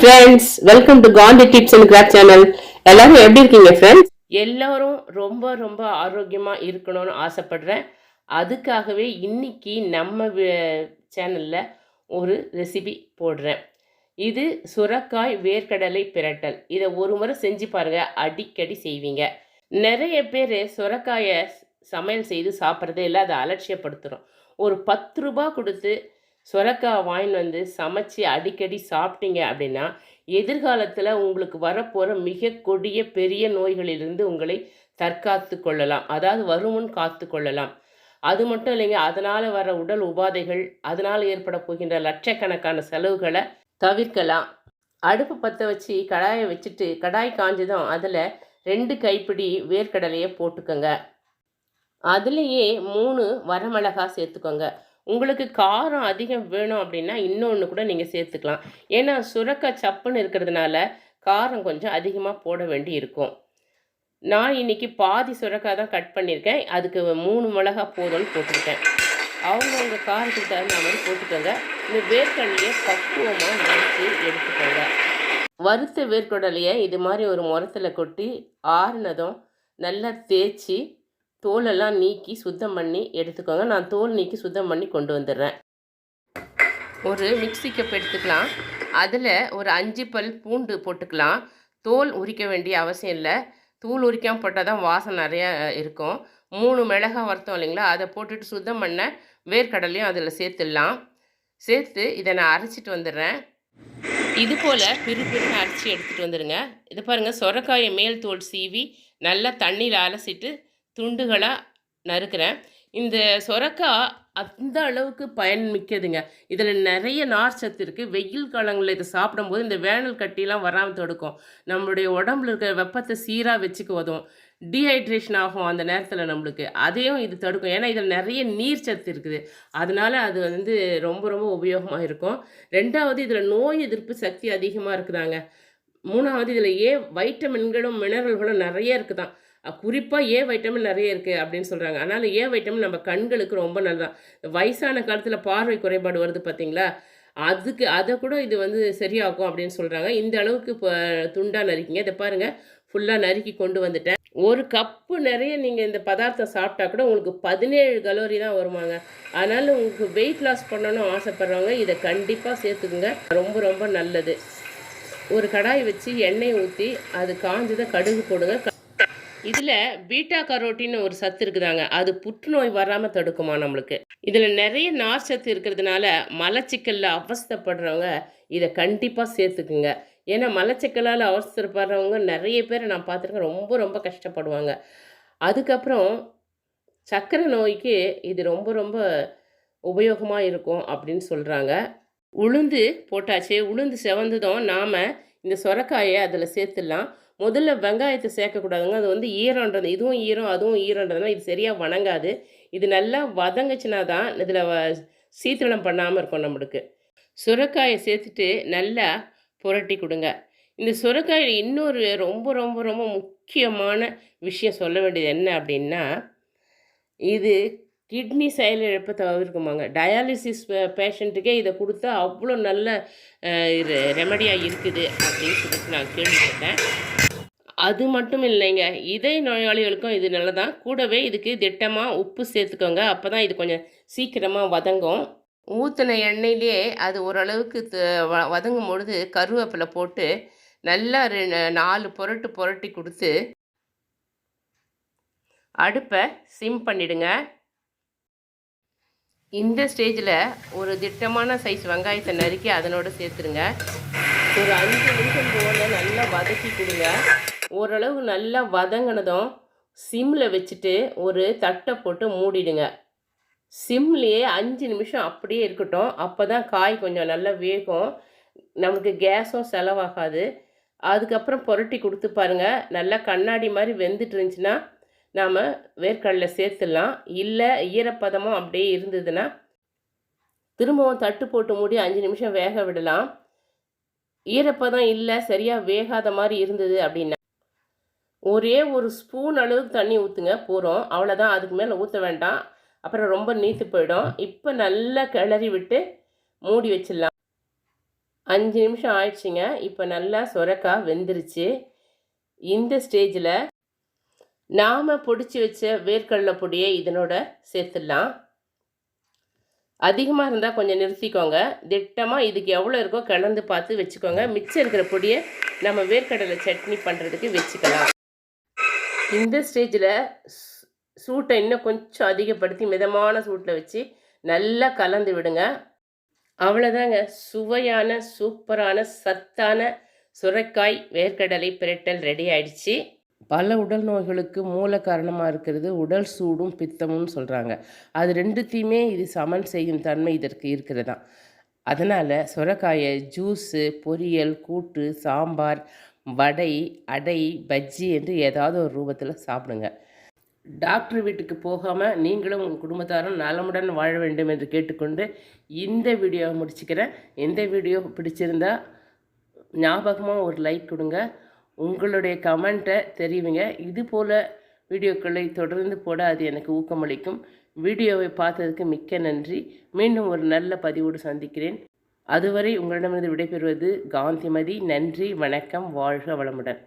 Friends welcome to Gandhi tips and craft channel எல்லாரும் எப்படி இருக்கீங்க ஃப்ரெண்ட்ஸ் எல்லாரும் ரொம்ப ரொம்ப ஆரோக்கியமா இருக்கணும்னு ஆசைப்படுறேன். அதுக்காகவே இன்னைக்கு நம்ம சேனலில் ஒரு ரெசிபி போடுறேன். இது சுரக்காய் வேர்க்கடலை பிரட்டல். இதை ஒரு முறை செஞ்சு பாருங்க அடிக்கடி செய்வீங்க. நிறைய பேர் சுரக்காயை சமையல் செய்து சாப்பிட்றதே இல்லை அதை அலட்சியப்படுத்துகிறோம் ஒரு பத்து ரூபா கொடுத்து சுரக்காய் வாங்கின்னு வந்து சமைச்சு அடிக்கடி சாப்பிட்டீங்க அப்படின்னா எதிர்காலத்தில் உங்களுக்கு வரப்போகிற மிக கொடிய பெரிய நோய்களிலிருந்து உங்களை தற்காத்து கொள்ளலாம். அதாவது வருமுன் காத்து கொள்ளலாம். அது மட்டும் இல்லைங்க அதனால் வர உடல் உபாதைகள் அதனால் ஏற்பட போகின்ற லட்சக்கணக்கான செலவுகளை தவிர்க்கலாம். அடுப்பு பற்ற வச்சு கடாயை வச்சுட்டு கடாய் காஞ்சதும் அதில் ரெண்டு கைப்பிடி வேர்க்கடலையை போட்டுக்கோங்க. அதுலேயே மூணு வரமிளகா சேர்த்துக்கோங்க. உங்களுக்கு காரம் அதிகம் வேணும் அப்படின்னா இன்னொன்று கூட நீங்கள் சேர்த்துக்கலாம். ஏன்னா சுரக்காய் சப்புன்னு இருக்கிறதுனால காரம் கொஞ்சம் அதிகமாக போட வேண்டி இருக்கும். நான் இன்னைக்கு பாதி சுரக்காய் தான் கட் பண்ணியிருக்கேன். அதுக்கு மூணு மிளகா போதும்னு போட்டிருக்கேன் அவங்கவுங்க காரத்துக்கு தகுந்த மாதிரி போட்டுக்கோங்க. இந்த வேர்க்கடலையை பக்குவமாக நினைச்சி எடுத்துக்கோங்க. வறுத்த வேர்க்கடலையை இது மாதிரி ஒரு முரத்தில் கொட்டி ஆறுனதும் நல்லா தேய்ச்சி தோலெல்லாம் நீக்கி சுத்தம் பண்ணி எடுத்துக்கோங்க. நான் தோல் நீக்கி சுத்தம் பண்ணி கொண்டு வந்துடுறேன். ஒரு மிக்ஸி கப் எடுத்துக்கலாம். அதில் ஒரு அஞ்சு பல் பூண்டு போட்டுக்கலாம். தோல் உரிக்க வேண்டிய அவசியம் இல்லை. தூள் உரிக்காமல் போட்டால் தான் வாசம் நிறையா இருக்கும். மூணு மிளகாய் வறுத்தோம் இல்லைங்களா? அதை போட்டுட்டு சுத்தம் பண்ண வேர்க்கடலையும் அதில் சேர்த்துடலாம். சேர்த்து இதை நான் அரைச்சிட்டு வந்துடுறேன். இது போல் பிறு பிறுன்னு அரைச்சி எடுத்துகிட்டு வந்துடுங்க. இது பாருங்கள் சொரக்காயை மேல் தோல் சீவி நல்லா தண்ணியில் அலசிட்டு துண்டுகளாக நறுக்கிறேன். இந்த சொரக்காய் அந்த அளவுக்கு பயன் மிக்கதுங்க. இதில் நிறைய நார் சத்து இருக்குது வெயில் காலங்களில் இதை சாப்பிடும்போது இந்த வேனல் கட்டிலாம் வராமல் தடுக்கும். நம்மளுடைய உடம்புல இருக்கிற வெப்பத்தை சீராக வச்சுக்க உதவும் டீஹைட்ரேஷன் ஆகும் அந்த நேரத்தில் நம்மளுக்கு. அதையும் இது தடுக்கும். ஏன்னா இதில் நிறைய நீர் சத்து இருக்குது. அதனால் அது வந்து ரொம்ப ரொம்ப உபயோகமாக இருக்கும். ரெண்டாவது இதில் நோய் எதிர்ப்பு சக்தி அதிகமாக இருக்குதாங்க. மூணாவது இதில் ஏ வைட்டமின்களும் மினரல்களும் நிறைய இருக்குதான். குறிப்பாக ஏ வைட்டமின் நிறைய இருக்குது அப்படின்னு சொல்கிறாங்க அதனால் ஏ வைட்டமின் நம்ம கண்களுக்கு ரொம்ப நல்லதான் வயசான காலத்தில் பார்வை குறைபாடு வருது பார்த்தீங்களா அதுக்கு அதை கூட இது வந்து சரியாகும் அப்படின்னு சொல்கிறாங்க இந்த அளவுக்கு இப்போ துண்டாக நறுக்கிங்க. இதை பாருங்கள் ஃபுல்லாக நறுக்கி கொண்டு வந்துட்டேன். ஒரு கப்பு நிறைய நீங்கள் இந்த பதார்த்தம் சாப்பிட்டா கூட உங்களுக்கு பதினேழு கலோரி தான் வருவாங்க அதனால் உங்களுக்கு வெயிட் லாஸ் பண்ணணும்னு ஆசைப்பட்றவங்க இதை கண்டிப்பாக சேர்த்துக்குங்க. ரொம்ப ரொம்ப நல்லது. ஒரு கடாய் வச்சு எண்ணெய் ஊற்றி அது காஞ்சதை கடுகு போடுங்க. இதில் பீட்டா கரோட்டின்னு ஒரு சத்து இருக்குதாங்க. அது புற்றுநோய் வராமல் தடுக்குமா நம்மளுக்கு? இதில் நிறைய நார் சத்து இருக்கிறதுனால மலச்சிக்கலில் அவஸ்தப்படுறவங்க இதை கண்டிப்பாக சேர்த்துக்குங்க. ஏன்னா மலச்சிக்கலால் அவசரப்படுறவங்க நிறைய பேரை நான் பார்த்துருக்கேன். ரொம்ப ரொம்ப கஷ்டப்படுவாங்க. அதுக்கப்புறம் சர்க்கரை நோய்க்கு இது ரொம்ப ரொம்ப உபயோகமாக இருக்கும் அப்படின்னு சொல்கிறாங்க உளுந்து போட்டாச்சு. உளுந்து செவந்ததும் நாம் இந்த சொரக்காயை அதில் சேர்த்துடலாம். முதல்ல வெங்காயத்தை சேர்க்கக்கூடாதுங்க. அது வந்து ஈரன்றது இதுவும் ஈரம் அதுவும் ஈரன்றதுனால இது சரியாக வணங்காது. இது நல்லா வதங்குச்சுனா தான் இதில் சீத்தளம் பண்ணாமல் இருக்கும் நம்மளுக்கு. சுரக்காயை சேர்த்துட்டு நல்லா புரட்டி கொடுங்க. இந்த சுரக்காயில் இன்னொரு ரொம்ப ரொம்ப ரொம்ப முக்கியமான விஷயம் சொல்ல வேண்டியது என்ன அப்படின்னா இது கிட்னி செயலிழப்பை தவிர்க்குமாங்க. டயாலிசிஸ் பேஷண்ட்டுக்கே இதை கொடுத்தா அவ்வளோ நல்ல ரெமடியாக இருக்குது அப்படின்னு சொல்லிட்டு நான் கேள்விப்பட்டேன். அது மட்டும் இல்லைங்க. இதய நோயாளிகளுக்கும் இது நல்லதான் கூடவே இதுக்கு திட்டமாக உப்பு சேர்த்துக்கோங்க. அப்போ தான் இது கொஞ்சம் சீக்கிரமாக வதங்கும். ஊற்றின எண்ணெயிலே அது ஓரளவுக்கு வதங்கும் பொழுது கருவேப்பிலை போட்டு நல்லா நாலு புரட்டு புரட்டி கொடுத்து அடுப்பை சிம் பண்ணிடுங்க. இந்த ஸ்டேஜில் ஒரு திட்டமான சைஸ் வெங்காயத்தை நறுக்கி அதனோடு சேர்த்துருங்க ஒரு அஞ்சு நிமிஷம் போல் நல்லா வதக்கி கொடுங்க. ஓரளவு நல்லா வதங்கினதும் சிம்மில் வச்சுட்டு ஒரு தட்டை போட்டு மூடிடுங்க. சிம்லேயே அஞ்சு நிமிஷம் அப்படியே இருக்கட்டும். அப்போ தான் காய் கொஞ்சம் நல்லா வேகும். நமக்கு கேஸும் செலவாகாது. அதுக்கப்புறம் புரட்டி கொடுத்து பாருங்கள் நல்லா கண்ணாடி மாதிரி வெந்துட்டு இருந்துச்சுன்னா நாம் வேர்க்கடலை சேர்த்துடலாம். இல்லை ஈரப்பதமும் அப்படியே இருந்ததுன்னா திரும்பவும் தட்டு போட்டு மூடி அஞ்சு நிமிஷம் வேக விடலாம். ஈரப்பதம் இல்லை சரியாக வேகாத மாதிரி இருந்தது அப்படின்னா ஒரே ஒரு ஸ்பூன் அளவுக்கு தண்ணி ஊற்றுங்க போகிறோம் அவ்வளோதான் அதுக்கு மேலே ஊற்ற வேண்டாம். அப்புறம் ரொம்ப நீத்து போயிடும். இப்போ நல்லா கிளறி விட்டு மூடி வச்சிடலாம். அஞ்சு நிமிஷம் ஆயிடுச்சுங்க. இப்போ நல்லா சுரக்காய் வெந்துருச்சு. இந்த ஸ்டேஜில் நாம் பொடிச்சு வச்ச வேர்க்கடலை பொடியை இதனோட சேர்த்துடலாம். அதிகமாக இருந்தால் கொஞ்சம் நிறுத்திக்கோங்க. திட்டமாக இதுக்கு எவ்வளோ இருக்கோ கலந்து பார்த்து வச்சுக்கோங்க. மிச்சம் இருக்கிற பொடியை நம்ம வேர்க்கடலை சட்னி பண்ணுறதுக்கு வச்சுக்கலாம். இந்த ஸ்டேஜில் சூட்டை இன்னும் கொஞ்சம் அதிகப்படுத்தி மிதமான சூட்டில் வச்சு நல்லா கலந்து விடுங்க. அவ்வளோதாங்க சுவையான சூப்பரான சத்தான சுரைக்காய் வேர்க்கடலை பிரட்டல் ரெடி ஆயிடுச்சு. பல உடல் நோய்களுக்கு மூல காரணமாக இருக்கிறது உடல் சூடும் பித்தமும் சொல்கிறாங்க அது ரெண்டுத்தையுமே இது சமன் செய்யும் தன்மை இதற்கு இருக்கிறதா. அதனால் சுரக்காயை ஜூஸு பொரியல் கூட்டு சாம்பார் வடை அடை பஜ்ஜி என்று ஏதாவது ஒரு ரூபத்தில் சாப்பிடுங்க. டாக்டர் வீட்டுக்கு போகாமல் நீங்களும் உங்கள் குடும்பத்தாரும் நலமுடன் வாழ வேண்டும் என்று கேட்டுக்கொண்டு இந்த வீடியோவை முடிச்சுக்கிறேன். இந்த வீடியோ பிடிச்சிருந்தா ஞாபகமாக ஒரு லைக் கொடுங்க. உங்களுடைய கமெண்ட்டை தெரிவிங்க. இது போல் வீடியோக்களை தொடர்ந்து போட அது எனக்கு ஊக்கமளிக்கும். வீடியோவை பார்த்ததுக்கு மிக்க நன்றி. மீண்டும் ஒரு நல்ல பதிவோடு சந்திக்கிறேன். அதுவரை உங்களிடமிருந்து விடைபெறுவது காந்திமதி. நன்றி வணக்கம் வாழ்க வளமுடன்.